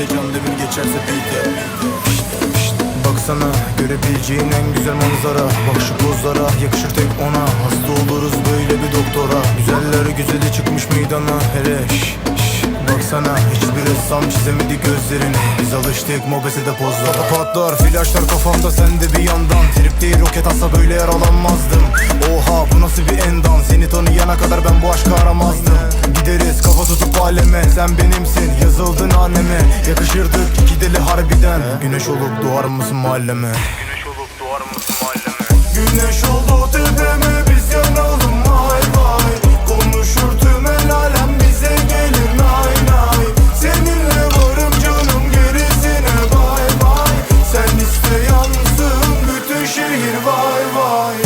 de can geçerse beat'e Baksana görebileceğin en güzel manzara. Bak şu pozlara yakışır tek ona. Hasta oluruz böyle bir doktora. Güzeller güzeli çıkmış meydana. Hele şş, şş, Baksana hiçbir ressam çizemedi gözlerini. Biz alıştık mobesede pozlara. Patlar flaşlar kafamda sen de bir yandan. Trip değil roket atsa böyle yaralanmazdım. Oha bu nasıl bir endam Seni tanıyana kadar ben bu aşkı aramazdım anneme Sen benimsin yazıldın anneme. Yakışırdık iki dili harbiden. Güneş olup doğar mısın mahalleme? Güneş olup doğar mısın mahalleme? Güneş oldu tepeme biz yanalım vay vay. Konuşur tüm el alem bize gelir nay nay. Seninle varım canım gerisine bay bay. Sen iste yansın bütün şehir vay vay.